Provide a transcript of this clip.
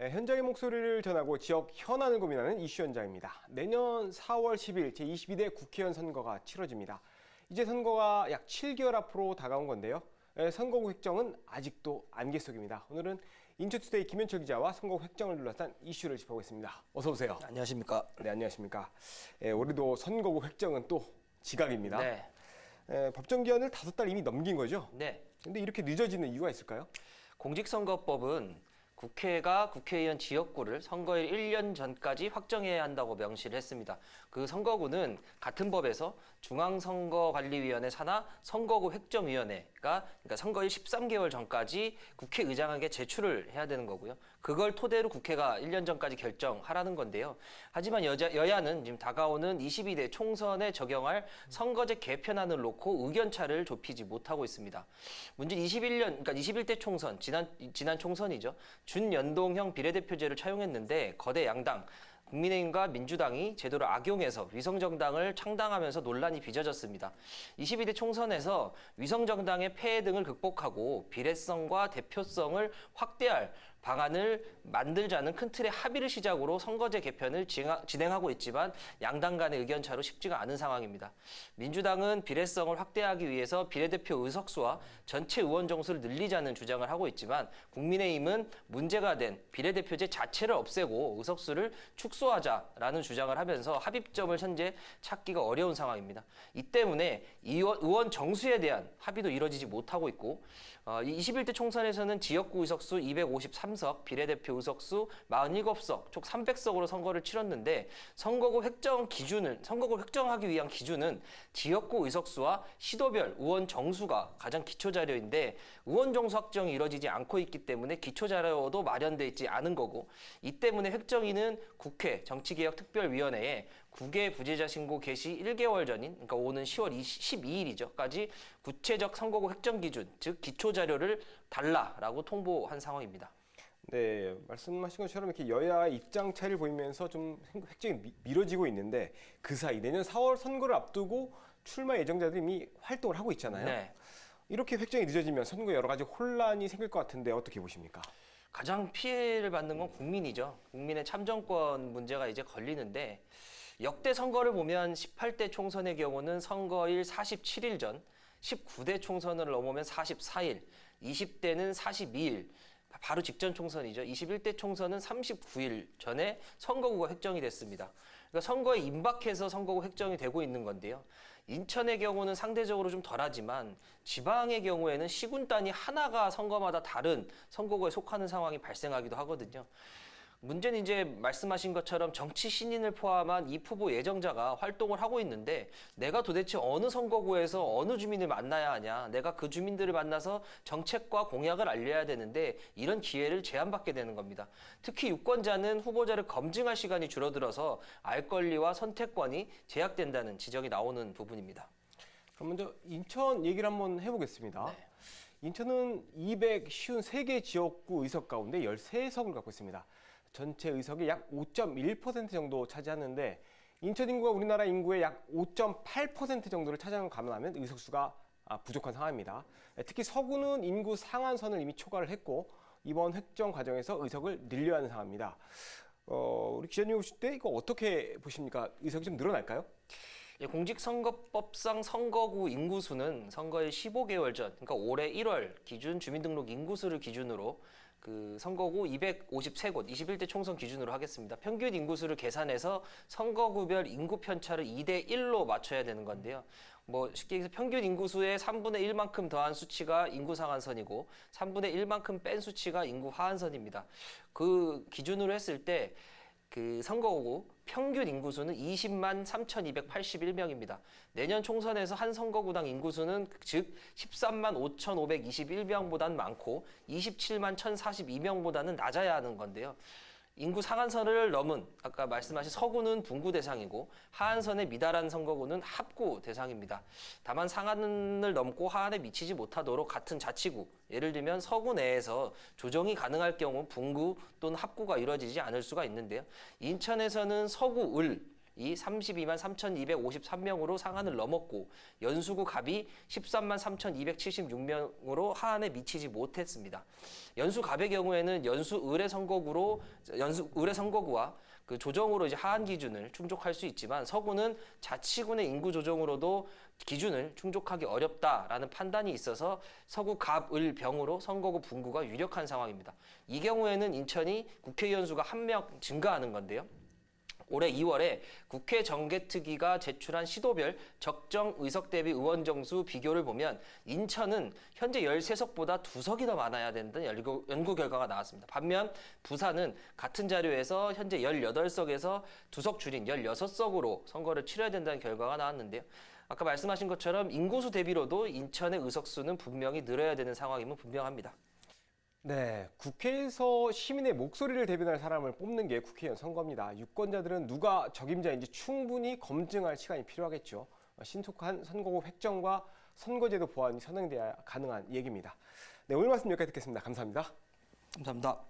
네, 현장의 목소리를 전하고 지역 현안을 고민하는 이슈 현장입니다. 내년 4월 10일 제22대 국회의원 선거가 치러집니다. 이제 선거가 약 7개월 앞으로 다가온 건데요. 네, 선거구 획정은 아직도 안개 속입니다. 오늘은 인초투데이 김현철 기자와 선거구 획정을 둘러싼 이슈를 짚어보겠습니다. 어서 오세요. 안녕하십니까. 네, 안녕하십니까. 예, 올해도 선거구 획정은 또 지각입니다. 네. 예, 법정 기한을 다섯 달 이미 넘긴 거죠. 네. 근데 이렇게 늦어지는 이유가 있을까요? 공직선거법은 국회가 국회의원 지역구를 선거일 1년 전까지 확정해야 한다고 명시를 했습니다. 그 선거구는 같은 법에서 중앙선거관리위원회 산하 선거구 획정위원회가 그러니까 선거일 13개월 전까지 국회의장에게 제출을 해야 되는 거고요. 그걸 토대로 국회가 1년 전까지 결정하라는 건데요. 하지만 여자, 여야는 지금 다가오는 22대 총선에 적용할 선거제 개편안을 놓고 의견차를 좁히지 못하고 있습니다. 문제는 21년, 그러니까 21대 총선, 지난, 지난 총선이죠. 준연동형 비례대표제를 차용했는데 거대 양당, 국민의힘과 민주당이 제도를 악용해서 위성정당을 창당하면서 논란이 빚어졌습니다. 22대 총선에서 위성정당의 폐해 등을 극복하고 비례성과 대표성을 확대할 방안을 만들자는 큰 틀의 합의를 시작으로 선거제 개편을 진행하고 있지만 양당 간의 의견 차로 쉽지가 않은 상황입니다. 민주당은 비례성을 확대하기 위해서 비례대표 의석수와 전체 의원 정수를 늘리자는 주장을 하고 있지만 국민의힘은 문제가 된 비례대표제 자체를 없애고 의석수를 축소하자라는 주장을 하면서 합의점을 현재 찾기가 어려운 상황입니다. 이 때문에 의원, 정수에 대한 합의도 이뤄지지 못하고 있고 어, 이 21대 총선에서는 지역구 의석수 253 석, 비례대표 의석수 47석, 총 300석으로 선거를 치렀는데 선거구 획정 기준을 선거구 획정하기 위한 기준은 지역구 의석수와 시도별 의원 정수가 가장 기초 자료인데 의원 정수 확정이 이뤄지지 않고 있기 때문에 기초 자료도 마련돼 있지 않은 거고 이 때문에 획정위는 국회 정치개혁특별위원회에 국외 부재자 신고 개시 1개월 전인 그러니까 오는 10월 12일이죠까지 구체적 선거구 획정 기준 즉 기초 자료를 달라라고 통보한 상황입니다. 네, 말씀하신 것처럼 이렇게 여야 입장 차이를 보이면서 좀 획정이 미- 미뤄지고 있는데 그 사이 내년 4월 선거를 앞두고 출마 예정자들이 이미 활동을 하고 있잖아요. 네. 이렇게 획정이 늦어지면 선거 여러 가지 혼란이 생길 것 같은데 어떻게 보십니까? 가장 피해를 받는 건 국민이죠. 국민의 참정권 문제가 이제 걸리는데 역대 선거를 보면 18대 총선의 경우는 선거일 47일 전, 19대 총선을 넘으면 44일, 20대는 42일, 바로 직전 총선이죠. 21대 총선은 39일 전에 선거구가 획정이 됐습니다. 그러니까 선거에 임박해서 선거구 획정이 되고 있는 건데요. 인천의 경우는 상대적으로 좀 덜하지만 지방의 경우에는 시군 단위 하나가 선거마다 다른 선거구에 속하는 상황이 발생하기도 하거든요. 문제는 이제 말씀하신 것처럼 정치 신인을 포함한 이 후보 예정자가 활동을 하고 있는데 내가 도대체 어느 선거구에서 어느 주민을 만나야 하냐 내가 그 주민들을 만나서 정책과 공약을 알려야 되는데 이런 기회를 제한받게 되는 겁니다. 특히 유권자는 후보자를 검증할 시간이 줄어들어서 알 권리와 선택권이 제약된다는 지적이 나오는 부분입니다. 그럼 먼저 인천 얘기를 한번 해보겠습니다. 인천은 253개 지역구 의석 가운데 13석을 갖고 있습니다. 전체 의석의 약 5.1% 정도 차지하는데 인천 인구가 우리나라 인구의 약 5.8% 정도를 차지하는 걸 감안하면 의석수가 아, 부족한 상황입니다. 특히 서구는 인구 상한선을 이미 초과를 했고 이번 획정 과정에서 의석을 늘려야 하는 상황입니다. 어, 우리 기자님 오실 때 이거 어떻게 보십니까? 의석이 좀 늘어날까요? 예, 공직선거법상 선거구 인구수는 선거일 15개월 전, 그러니까 올해 1월 기준 주민등록 인구수를 기준으로 그 선거구 253곳, 21대 총선 기준으로 하겠습니다. 평균 인구수를 계산해서 선거구별 인구 편차를 2대 1로 맞춰야 되는 건데요. 뭐 쉽게 얘기해서 평균 인구수의 3분의 1만큼 더한 수치가 인구 상한선이고 3분의 1만큼 뺀 수치가 인구 하한선입니다. 그 기준으로 했을 때 그 선거구 평균 인구수는 20만 3,281명입니다. 내년 총선에서 한 선거구당 인구수는 즉 13만 5,521명보다는 많고 27만 1,042명보다는 낮아야 하는 건데요. 인구 상한선을 넘은 아까 말씀하신 서구는 분구 대상이고 하한선에 미달한 선거구는 합구 대상입니다. 다만 상한을 넘고 하한에 미치지 못하도록 같은 자치구 예를 들면 서구 내에서 조정이 가능할 경우 분구 또는 합구가 이루어지지 않을 수가 있는데요. 인천에서는 서구 을 이 32만 3,253명으로 상한을 넘었고 연수구 갑이 13만 3,276명으로 하한에 미치지 못했습니다. 연수 갑의 경우에는 연수 의뢰 선거구로 연수 의뢰 선거구와 그 조정으로 이제 하한 기준을 충족할 수 있지만 서구는 자치군의 인구 조정으로도 기준을 충족하기 어렵다라는 판단이 있어서 서구 갑을 병으로 선거구 분구가 유력한 상황입니다. 이 경우에는 인천이 국회의원 수가 한 명 증가하는 건데요. 올해 2월에 국회 정개특위가 제출한 시도별 적정 의석 대비 의원 정수 비교를 보면 인천은 현재 13석보다 2석이 더 많아야 된다는 연구, 연구 결과가 나왔습니다. 반면 부산은 같은 자료에서 현재 18석에서 2석 줄인 16석으로 선거를 치러야 된다는 결과가 나왔는데요. 아까 말씀하신 것처럼 인구수 대비로도 인천의 의석수는 분명히 늘어야 되는 상황임은 분명합니다. 네, 국회에서 시민의 목소리를 대변할 사람을 뽑는 게 국회의원 선거입니다. 유권자들은 누가 적임자인지 충분히 검증할 시간이 필요하겠죠. 신속한 선거구 획정과 선거제도 보완이 선행돼야 가능한 얘기입니다. 네, 오늘 말씀 여기까지 듣겠습니다. 감사합니다. 감사합니다.